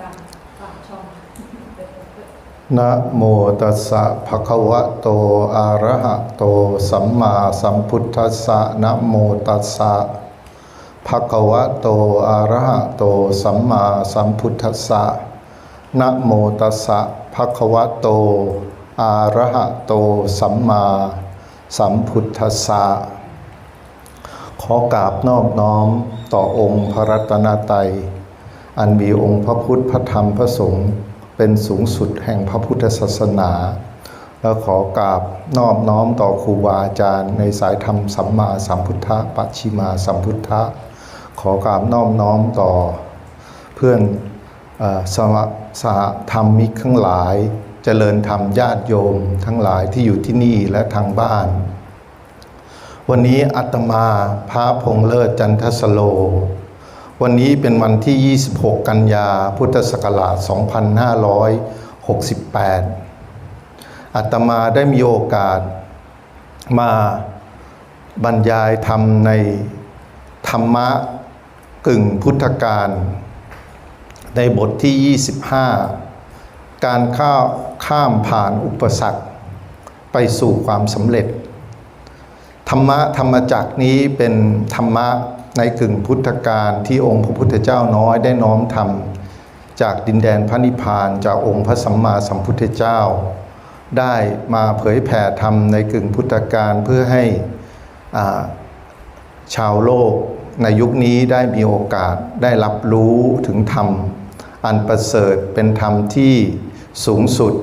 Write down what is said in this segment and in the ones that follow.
ดังฝากช่องนะโมตัสสะภะคะวะโตอะระหะโตสัมมาสัมพุทธัสสะนะโมตัสสะภะคะวะโตอะระหะโตสัมมาสัมพุทธัสสะนะโมตัสสะภะคะวะโตอะระหะโตสัมมาสัมพุทธัสสะขอกราบนอบน้อมต่อองค์พระรัตนตรัย อันมีองค์พระพุทธพระธรรมพระสงฆ์เป็นสูงสุดแห่งพระพุทธศาสนา และขอกราบนอบน้อมต่อครูบาอาจารย์ในสายธรรมสัมมาสัมพุทธะปัจฉิมาสัมพุทธะ ขอกราบนอบน้อมต่อเพื่อนสหสหธรรมมิกทั้งหลายเจริญธรรมญาติโยมทั้งหลายที่อยู่ที่นี่และทางบ้าน วันนี้อาตมาพระพงเลิศจันทสโล วันนี้เป็นวันที่ 26 กันยา พุทธศักราช 2568อาตมาได้มีโอกาสมาบรรยายธรรมในธรรมะกึ่งพุทธการ ในบทที่ 25 การข้าข้ามผ่านอุปสรรค ไปสู่ความสำเร็จ ธรรมะธรรมจักนี้เป็นธรรมะ ในกึ่งพุทธการที่องค์พระพุทธเจ้าน้อยได้น้อมทำจากดินแดนพระนิพพานจากองค์พระสัมมาสัมพุทธเจ้า ได้มาเผยแผ่ธรรมในกึ่งพุทธการเพื่อให้ชาวโลกในยุคนี้ได้มีโอกาสได้รับรู้ถึงธรรม อันประเสริฐเป็นธรรมที่สูงสุด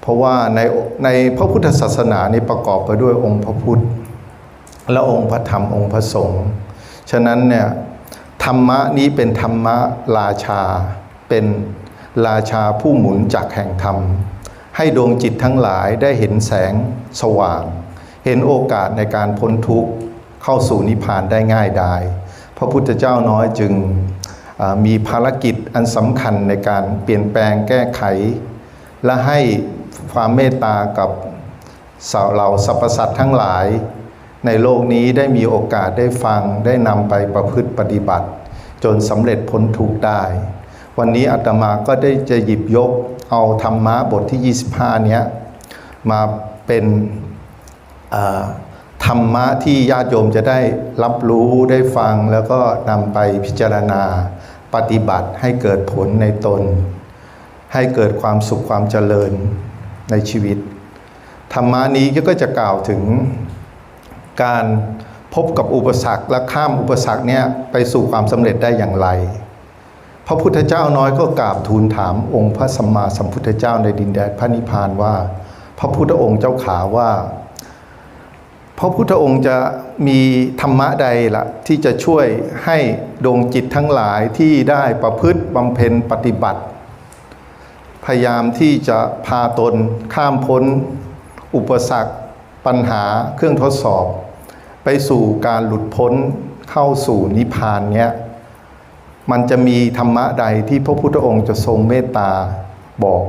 เพราะว่าในในพระพุทธศาสนานี้ประกอบไปด้วยองค์พระพุทธ และองค์พระธรรมองค์พระสงฆ์ ฉะนั้นเนี่ยธรรมะนี้เป็นธรรมะราชา เป็นราชาผู้หมุนจักรแห่งธรรม ให้ดวงจิตทั้งหลายได้เห็นแสงสว่าง เห็นโอกาสในการพ้นทุกข์เข้าสู่นิพพานได้ง่ายดายพระพุทธเจ้าน้อยจึงมีภารกิจอันสำคัญในการเปลี่ยนแปลงแก้ไข และให้ความเมตตากับสาเหล่าสรรพสัตว์ทั้งหลาย ในโลกนี้ได้มีโอกาสได้ฟังได้นำไปประพฤติปฏิบัติ จนสำเร็จพ้นทุกข์ได้ วันนี้อาตมาก็ได้จะหยิบยกเอาธรรมะบทที่ 25 เนี้ยมาเป็นธรรมะที่ญาติโยมจะได้รับรู้ได้ฟังแล้วก็นำไปพิจารณาปฏิบัติให้เกิดผลในตน ให้เกิดความสุขความเจริญในชีวิต ธรรมะนี้ก็จะกล่าวถึง การพบกับอุปสรรคและข้ามอุปสรรคเนี่ยไปสู่ความสำเร็จได้อย่างไร พระพุทธเจ้าน้อยก็กราบทูลถามองค์พระสัมมาสัมพุทธเจ้าในดินแดนพระนิพพานว่า พระพุทธองค์เจ้าขาว่า พระพุทธองค์จะมีธรรมะใดละ่ะที่จะช่วยให้ดวงจิตทั้งหลายที่ได้ประพฤติบำเพ็ญปฏิบัติ พยายามที่จะพาตนข้ามพ้นอุปสรรค ปัญหาเครื่องทดสอบ ไปสู่การหลุดพ้นเข้าสู่นิพพานเนี้ยมันจะมีธรรมะใดที่พระพุทธองค์จะทรงเมตตาบอก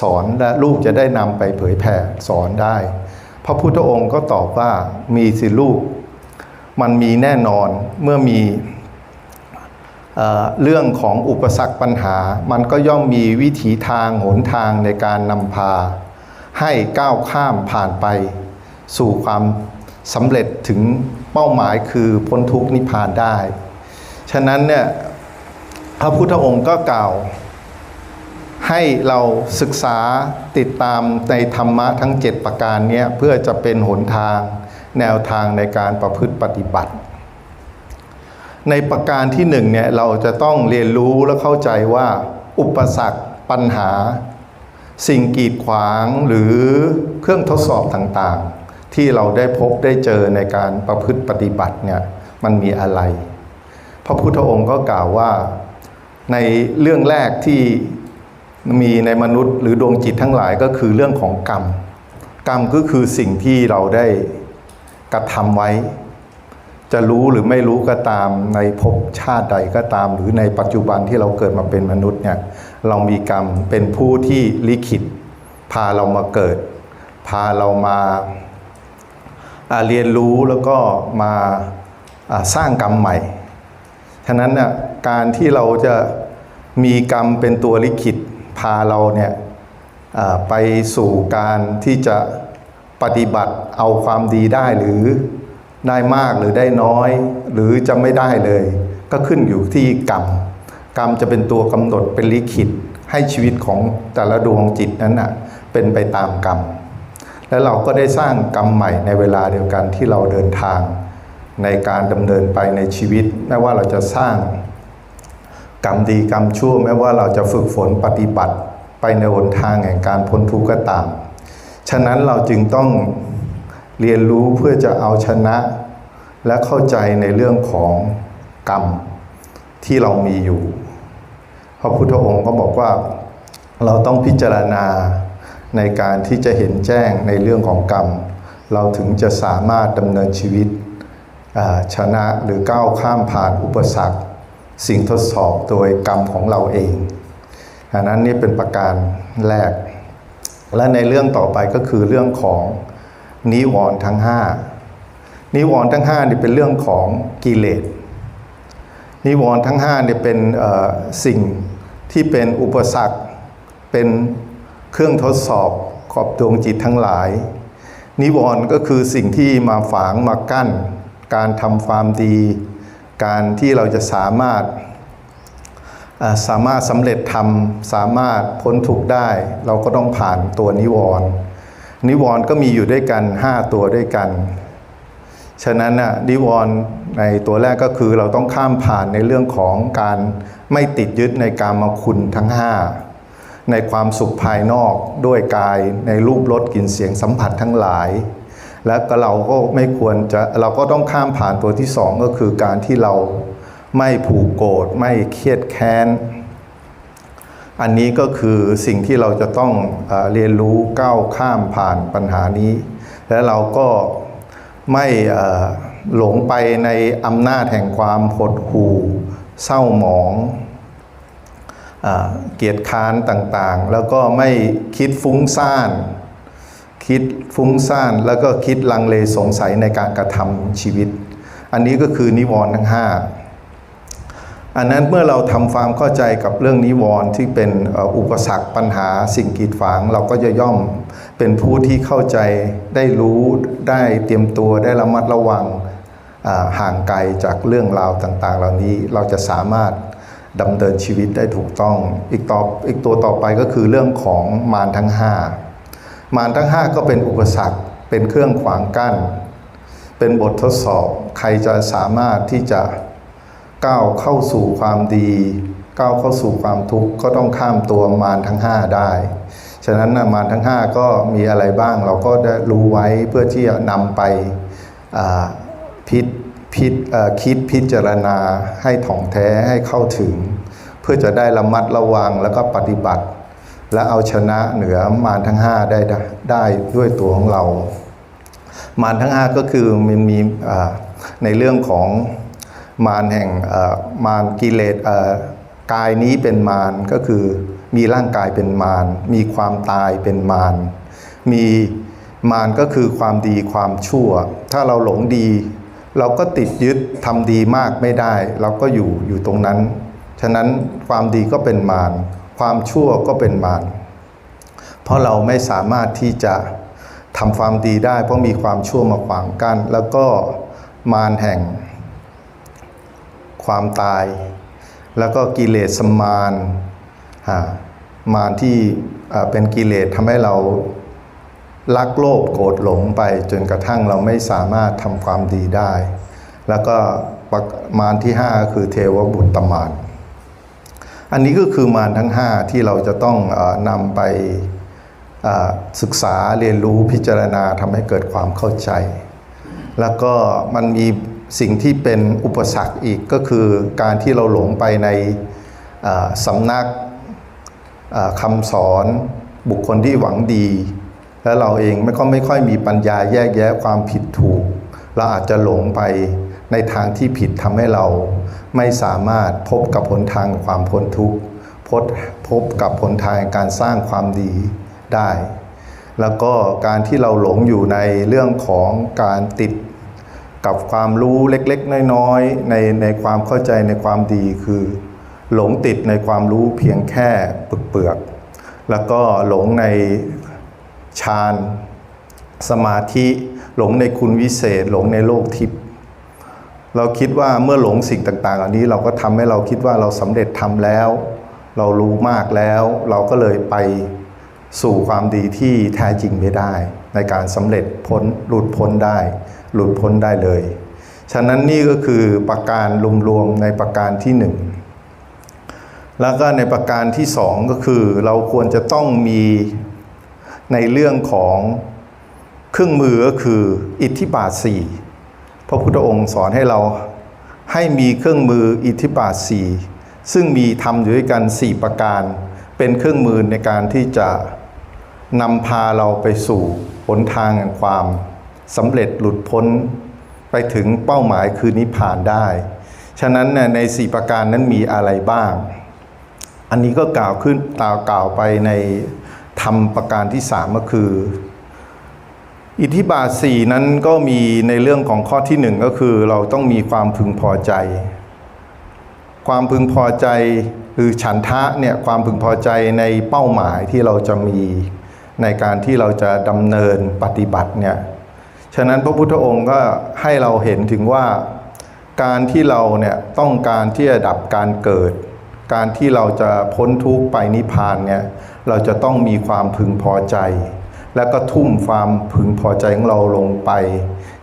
สอนและลูกจะได้นำไปเผยแผ่สอนได้ พระพุทธองค์ก็ตอบว่ามีสิลูก มันมีแน่นอนเมื่อมีเอเรื่องของอุปสรรคปัญหา มันก็ย่อมมีวิถีทางหนทางในการนำพา ให้ก้าวข้ามผ่านไป สู่ความสำเร็จถึงเป้าหมายคือพ้นทุกข์นิพพานได้ ฉะนั้นเนี่ยพระพุทธองค์ก็กล่าวให้เราศึกษาติดตามในธรรมะทั้ง 7 ประการเนี้ยเพื่อจะเป็นหนทางแนวทางในการประพฤติปฏิบัติ ในประการที่หนึ่งเนี่ยเราจะต้องเรียนรู้และเข้าใจว่า อุปสรรคปัญหา สิ่งกีดขวางหรือเครื่องทดสอบต่างๆ ที่เราได้พบได้เจอในการประพฤติปฏิบัติเนี่ยมันมีอะไร พระพุทธองค์ก็กล่าวว่าในเรื่องแรกที่มีในมนุษย์หรือดวงจิตทั้งหลายก็คือเรื่องของกรรม กรรมก็คือสิ่งที่เราได้กระทำไว้ จะรู้หรือไม่รู้ก็ตามในภพชาติใดก็ตาม หรือในปัจจุบันที่เราเกิดมาเป็นมนุษย์เนี่ยเรามีกรรมเป็นผู้ที่ลิขิต พาเรามาเกิด พาเรามาอ่า เรียนรู้แล้วก็มาสร้างกรรมใหม่ ฉะนั้นน่ะการที่เราจะมีกรรมเป็นตัวลิขิตพาเราเนี่ยไปสู่การที่จะปฏิบัติเอาความดีได้หรือได้มากหรือได้น้อย หรือจะไม่ได้เลย ก็ขึ้นอยู่ที่กรรม กรรมจะเป็นตัวกำหนดเป็นลิขิตให้ชีวิตของแต่ละดวงจิตนั้นน่ะเป็นไปตามกรรม และเราก็ได้สร้างกรรมใหม่ในเวลาเดียวกันที่เราเดินทาง ในการดำเนินไปในชีวิต ไม่ว่าเราจะสร้างกรรมดีกรรมชั่วแม้ว่าเราจะฝึกฝนปฏิบัติไปในหนทางแห่งการพ้นทุกข์ก็ตาม ฉะนั้นเราจึงต้องเรียนรู้เพื่อจะเอาชนะ และเข้าใจในเรื่องของกรรมที่เรามีอยู่ พระพุทธองค์ก็บอกว่าเราต้องพิจารณา ในการที่จะเห็นแจ้งในเรื่องของกรรม เราถึงจะสามารถดำเนินชีวิตชนะหรือก้าวข้ามผ่านอุปสรรค สิ่งทดสอบโดยกรรมของเราเองอันนั้นนี่เป็นประการแรก และในเรื่องต่อไปก็คือเรื่องของนิวรณ์ทั้งห้านิวรณ์ทั้งห้านี่เป็นเรื่องของกิเลสนิวรณ์ทั้งห้าเนี่ยเป็นสิ่งที่เป็นอุปสรรคเป็น เครื่องทดสอบขอบดวงจิตทั้งหลาย นิวรณ์ก็คือสิ่งที่มาฝางมากั้น การทำความดี การที่เราจะสามารถสามารถสำเร็จทำสามารถพ้นทุกข์ได้ เราก็ต้องผ่านตัวนิวรณ์นิวรณ์ก็มีอยู่ด้วยกัน 5 ตัวด้วยกัน ฉะนั้นน่ะนิวรณ์ในตัวแรกก็คือเราต้องข้ามผ่านในเรื่องของการไม่ติดยึดในการมาคุณทั้ง 5 ในความสุขภายนอกด้วยกายในรูปรสกลิ่นเสียงสัมผัสทั้งหลาย และก็เราก็ไม่ควรจะเราก็ต้องข้ามผ่านตัวที่สองก็คือการที่เราไม่ผูกโกรธไม่เครียดแค้น อันนี้ก็คือสิ่งที่เราจะต้องเอเรียนรู้ก้าวข้ามผ่านปัญหานี้ และเราก็ไม่หลงไปในอำนาจแห่งความหดหู่เศร้าหมอง เกียรติค้านต่างๆ แล้วก็ไม่คิดฟุ้งซ่าน คิดฟุ้งซ่าน แล้วก็คิดลังเลสงสัยในการกระทำชีวิต อันนี้ก็คือนิวรณ์ทั้งห้าอันนั้นเมื่อเราทำความเข้าใจกับเรื่องนิวรณ์ที่เป็นอุปสรรคปัญหาสิ่งกีดขวางเราก็จะย่อมเป็นผู้ที่เข้าใจได้รู้ได้เตรียมตัวได้ระมัดระวังห่างไกลจากเรื่องราวต่างๆ เหล่านี้เราจะสามารถ ดำเนินชีวิตได้ถูกต้อง อีกต่ออีกตัวต่อไปก็คือเรื่องของมารทั้งห้ามารทั้งห้าก็เป็นอุปสรรคเป็นเครื่องขวางกั้น เป็นบททดสอบใครจะสามารถที่จะก้าวเข้าสู่ความดีก้าวเข้าสู่ความทุกข์ก็ต้องข้ามตัวมารทั้ง 5 ได้ ฉะนั้นนะมารทั้ง 5 ก็มีอะไรบ้างเราก็ได้รู้ไว้เพื่อที่จะนำไปอ่าพิจ พิจคิดพิจารณาให้ถ่องแท้ให้เข้าถึง เพื่อจะได้ระมัดระวังแล้วก็ปฏิบัติ และเอาชนะเหนือมารทั้ง5ได้ได้ได้ด้วยตัวของเรา มารทั้ง 5 ก็คือมันมีในเรื่องของมารแห่งมารกิเลสกายนี้เป็นมารก็คือมีร่างกายเป็นมาร มีความตายเป็นมาร มีมารก็คือความดีความชั่ว ถ้าเราหลงดี เราก็ติดยึดทำดีมากไม่ได้ เราก็อยู่อยู่ตรงนั้น ฉะนั้นความดีก็เป็นมาร ความชั่วก็เป็นมาร เพราะเราไม่สามารถที่จะทำความดีได้ เพราะมีความชั่วมาขวางกัน้นแล้วก็มารแห่ง ความตาย แล้วก็กิเลสสมารมารที่เป็นกิเลสทำให้เรา ลักโลภโกรธหลงไปจนกระทั่งเราไม่สามารถทำความดีได้ แล้วก็ประมารที่ห้าคือเทวบุตรมารอันนี้ก็คือมารทั้ง 5 ที่เราจะต้องอนำไปศึกษาเรียนรู้พิจารณาทำให้เกิดความเข้าใจ แล้วก็มันมีสิ่งที่เป็นอุปสรรคอีกก็คือการที่เราหลงไปในสำนักคำสอนบุคคลที่หวังดี แล้วเราเองไม่ก็ไม่ค่อยมีปัญญาแยกแยะความผิดถูก เราอาจจะหลงไปในทางที่ผิดทำให้เรา ไม่สามารถพบกับหนทางความพ้นทุกข์พบพบกับหนทางการสร้างความดีได้ แล้วก็การที่เราหลงอยู่ในเรื่องของการติดกับความรู้เล็กๆ น้อยๆในในความเข้าใจในความดีคือ หลงติดในความรู้เพียงแค่เปลือกแล้วก็หลงใน ฌานสมาธิหลงในคุณวิเศษ หลงในโลกทิพย์เราคิดว่าเมื่อหลงสิ่งต่างๆเหล่านี้เราก็ทำให้เราคิดว่าเราสำเร็จทำแล้ว เรารู้มากแล้ว เราก็เลยไปสู่ความดีที่แท้จริงไม่ได้ ในการสำเร็จพ้นหลุดพ้นได้ หลุดพ้นได้เลย ฉะนั้นนี่ก็คือประการรวมๆในประการที่หนึ่งแล้วก็ในประการที่สองก็คือเราควรจะต้องมี ในเรื่องของเครื่องมือก็คืออิทธิบาทสี่พระพุทธองค์สอนให้เราให้มีเครื่องมืออิทธิบาทสี่ซึ่งมีทำอยู่ด้วยกันสี่ประการ เป็นเครื่องมือในการที่จะนำพาเราไปสู่หนทางแห่งความสำเร็จหลุดพ้นไปถึงเป้าหมายคือนิพพานได้ ฉะนั้นในสี่ประการนั้นมีอะไรบ้าง อันนี้ก็กล่าวขึ้นตาวกล่าวไปใน ธรรมประการที่สามก็คือ อิทธิบาทสี่นั้นก็มีในเรื่องของข้อที่หนึ่งก็คือ เราต้องมีความพึงพอใจ ความพึงพอใจคือฉันทะเนี่ยความพึงพอใจในเป้าหมายที่เราจะมีในการที่เราจะดำเนินปฏิบัติเนี่ยฉะนั้นพระพุทธองค์ก็ให้เราเห็นถึงว่าการที่เราเนี่ยต้องการที่จะดับการเกิด การที่เราจะพ้นทุกข์ไปนิพพานเนี่ย เราจะต้องมีความพึงพอใจ แล้วก็ทุ่มความพึงพอใจของเราลงไป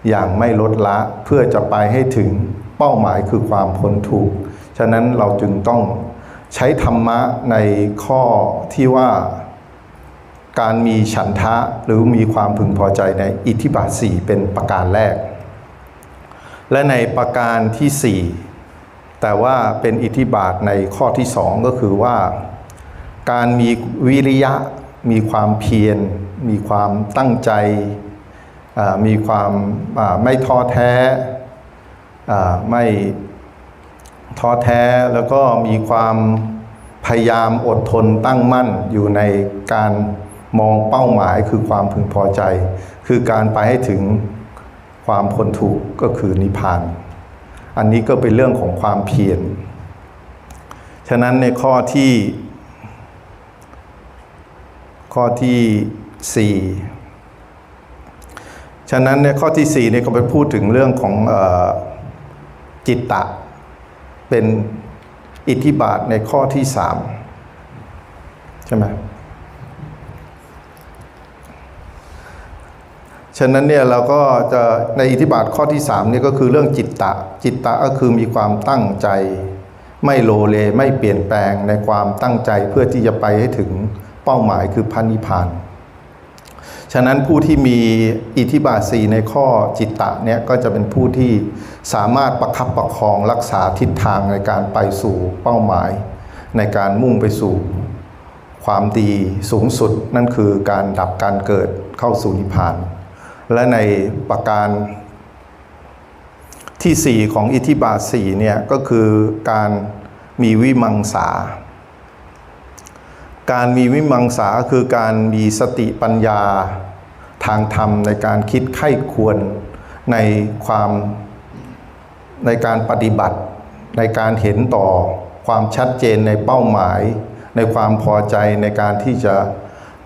อย่างไม่ลดละเพื่อจะไปให้ถึงเป้าหมายคือความพ้นทุกข์ฉะนั้นเราจึงต้องใช้ธรรมะในข้อที่ว่าการมีฉันทะหรือมีความพึงพอใจในอิทธิบาทสี่เป็นประการแรก และในประการที่สี่แต่ว่าเป็นอิทธิบาทในข้อที่สองก็คือว่า การมีวิริยะ มีความเพียร มีความตั้งใจ มีความไม่ท้อแท้ไม่ท้อแท้แล้วก็มีความพยายามอดทนตั้งมั่นอยู่ในการมองเป้าหมายคือความพึงพอใจ คือการไปให้ถึงความพ้นทุกข์ก็คือนิพพาน อันนี้ก็เป็นเรื่องของความเพียร ฉะนั้นในข้อที่ ข้อที่สี่ฉะนั้นในข้อที่สี่เนี่ยก็ไปพูดถึงเรื่องของอจิตตะ เป็นอิทธิบาทในข้อที่สามใช่ไหมฉะนั้นเนี่ยเราก็จะในอิทธิบาทข้อที่3นี่ก็คือเรื่องจิตตะ จิตตะก็คือมีความตั้งใจ ไม่โลเลไม่เปลี่ยนแปลงในความตั้งใจเพื่อที่จะไปให้ถึง เป้าหมายคือพันนิพพาน ฉะนั้นผู้ที่มีอิทธิบาทสีในข้อจิตตะเนี่ยก็จะเป็นผู้ที่สามารถประคับประคองรักษาทิศทางในการไปสู่เป้าหมาย ในการมุ่งไปสู่ความดีสูงสุดนั่นคือการดับการเกิดเข้าสู่นิพพาน และในประการที่สี่ของอิทธิบาทสี่เนี่ยก็คือการมีวิมังสา การมีวิมังสาคือการมีสติปัญญาทางธรรมในการคิดไข้ควรในความในการปฏิบัติ ในการเห็นต่อความชัดเจนในเป้าหมาย ในความพอใจในการที่จะ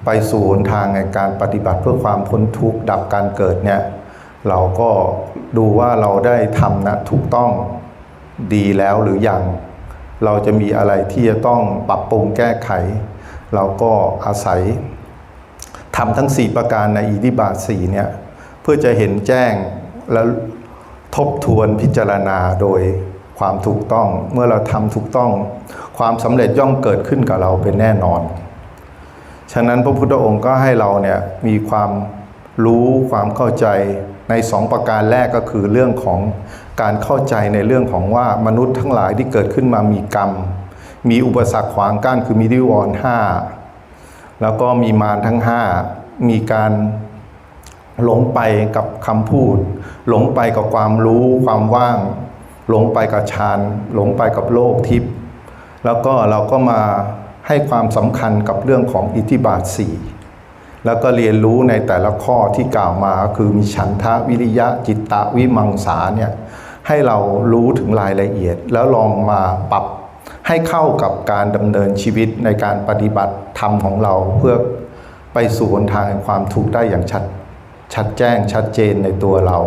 ไปสู่หนทางในการปฏิบัติเพื่อความพ้นทุกข์ดับการเกิดเนี่ยเราก็ดูว่าเราได้ทำนะถูกต้องดีแล้วหรือยัง เราจะมีอะไรที่จะต้องปรับปรุงแก้ไข เราก็อาศัยทำทั้ง 4 ประการในอิทธิบาท4เนี่ยเพื่อจะเห็นแจ้งแล้วทบทวนพิจารณาโดยความถูกต้องเมื่อเราทำถูกต้อง ความสำเร็จย่อมเกิดขึ้นกับเราเป็นแน่นอน ฉะนั้นพระพุทธองค์ก็ให้เราเนี่ยมีความรู้ความเข้าใจในสองประการแรกก็คือเรื่องของการเข้าใจในเรื่องของว่ามนุษย์ทั้งหลายที่เกิดขึ้นมามีกรรม มีอุปสรรคขวางกั้นคือมีนิวรณ์ห้าแล้วก็มีมารทั้งห้ามีการหลงไปกับคำพูด หลงไปกับความรู้ความว่าง หลงไปกับฌานหลงไปกับโลกทิพย์แล้วก็เราก็มาให้ความสำคัญกับเรื่องของอิทธิบาทสี่แล้วก็เรียนรู้ในแต่ละข้อที่กล่าวมาคือมีฉันทะวิริยะจิตตะวิมังสาเนี่ยให้เรารู้ถึงรายละเอียดแล้วลองมาปรับ ให้เข้ากับการดำเนินชีวิตในการปฏิบัติธรรมของเราเพื่อไปสู่หนทางแห่งความทุกได้อย่างชัดชัดแจ้งชัดเจนในตัวเรา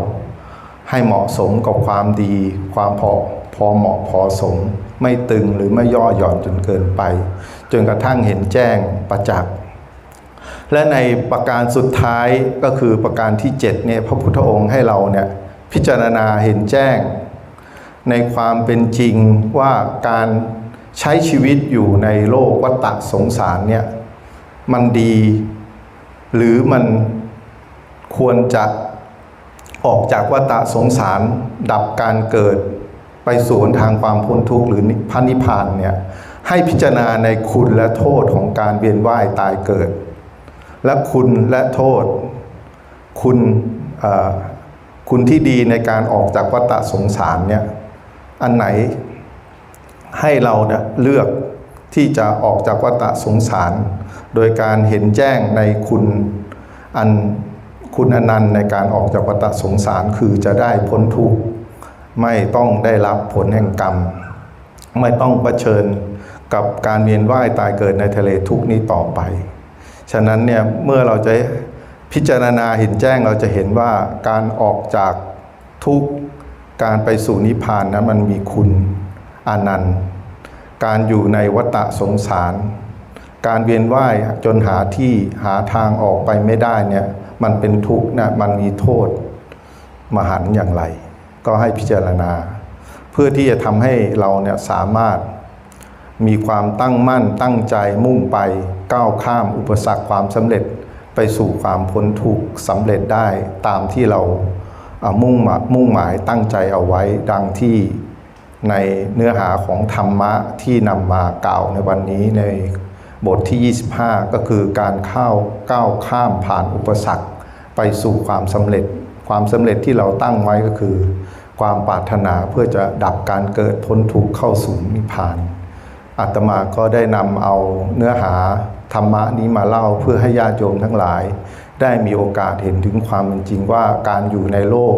ให้เหมาะสมกับความดี ความพอพอเหมาะพอสม ไม่ตึงหรือไม่ย่อหย่อนจนเกินไป จนกระทั่งเห็นแจ้งประจักษ์และในประการสุดท้ายก็คือประการที่7เนี่ยพระพุทธองค์ให้เราเนี่ยพิจารณาเห็นแจ้ง ในความเป็นจริงว่าการ ใช้ชีวิตอยู่ในโลกวัฏสงสารเนี่ยมันดี หรือมันควรจะออกจากวัฏสงสาร ดับการเกิดไปสู่ทางความพ้นทุกข์หรือพระนิพพานเนี่ยให้พิจารณาในคุณและโทษของการเวียนว่ายตายเกิด และคุณและโทษ คุณคุณที่ดีในการออกจากวัฏสงสารเนี่ยอันไหน ให้เราเนี่ยเลือกที่จะออกจากวัฏสงสาร โดยการเห็นแจ้งในคุณอันคุณอนันต์ในการออกจากวัฏสงสารคือจะได้พ้นทุกข์ไม่ต้องได้รับผลแห่งกรรม ไม่ต้องเผชิญกับการเวียนว่ายตายเกิดในทะเลทุกนี้ต่อไป ฉะนั้นเนี่ยเมื่อเราจะพิจารณาเห็นแจ้งเราจะเห็นว่าการออกจากทุกข์การไปสู่นิพพานนะมันมีคุณ อานันต์ การอยู่ในวัฏสงสาร การเวียนว่ายจนหาที่หาทางออกไปไม่ได้เนี่ยมันเป็นทุกข์นะมันมีโทษมหันต์อย่างไร ก็ให้พิจารณา เพื่อที่จะทำให้เราเนี่ยสามารถมีความตั้งมั่นตั้งใจมุ่งไปก้าวข้ามอุปสรรคความสำเร็จไปสู่ความพ้นทุกข์สำเร็จได้ตามที่เราอ่ามุ่งมามุ่งหมายตั้งใจเอาไว้ดังที่ ในเนื้อหาของธรรมะที่นำมากล่าวในวันนี้ในบทที่ 25 ก็คือการเข้าก้าวข้ามผ่านอุปสรรค ไปสู่ความสำเร็จ ความสำเร็จที่เราตั้งไว้ก็คือ ความปรารถนาเพื่อจะดับการเกิดพ้นทุกข์เข้าสู่นิพพานอาตมาก็ได้นำเอาเนื้อหาธรรมะนี้มาเล่าเพื่อให้ญาติโยมทั้งหลาย ได้มีโอกาสเห็นถึงความเป็นจริงว่าการอยู่ในโลก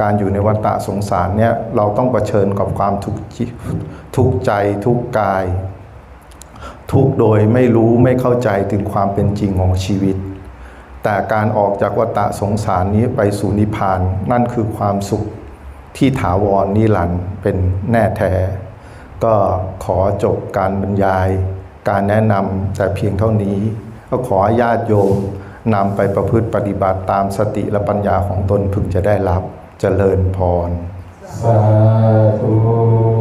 การอยู่ในวัฏฏะสงสารเนี่ยเราต้องเผชิญกับความทุกข์ทุกใจทุกกาย ทุกโดยไม่รู้ไม่เข้าใจถึงความเป็นจริงของชีวิต แต่การออกจากวัฏฏะสงสารนี้ไปสู่นิพพานนั่นคือความสุขที่ถาวรนิรันดร์เป็นแน่แท้ ก็ขอจบการบรรยาย การแนะนำแต่เพียงเท่านี้ ก็ขอญาติโยมนำไปประพฤติปฏิบัติตามสติและปัญญาของตนพึงจะได้รับ เจริญพร สาธุ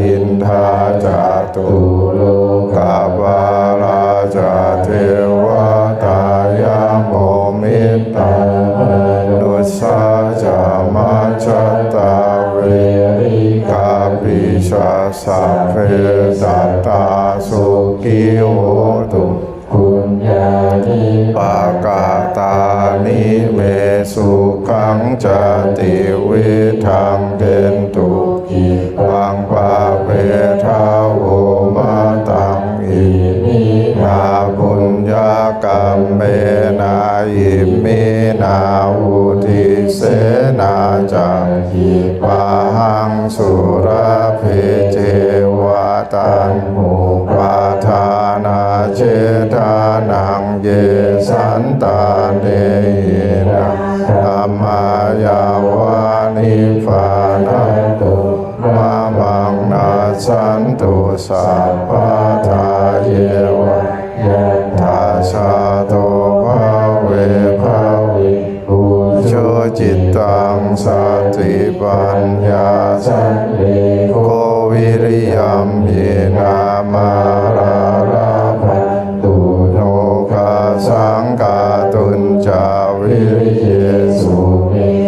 อินทาจาตุโลกาบาราจาเทวตายาโมมิตานุสาจามาชตาเวริกาปิชาสัพเพสัตตาสุกิโหตุคุณญาณิปากาตานิเมสุขังจติวิทังเดน จังกิปาหังสุราเพเจวตันโมปาทานาเจตานังเยสันตาเนนะธรรมายาวานิฟานาตุมามังนาสันตุสัพพะทาเยวะยันทาชาโตภาเวภาวิภูโชจิต สติปัญญาสันติโกวิริยัมเยนามาราราภันตุโนกาสังกาตุนจาวิริเยสุเม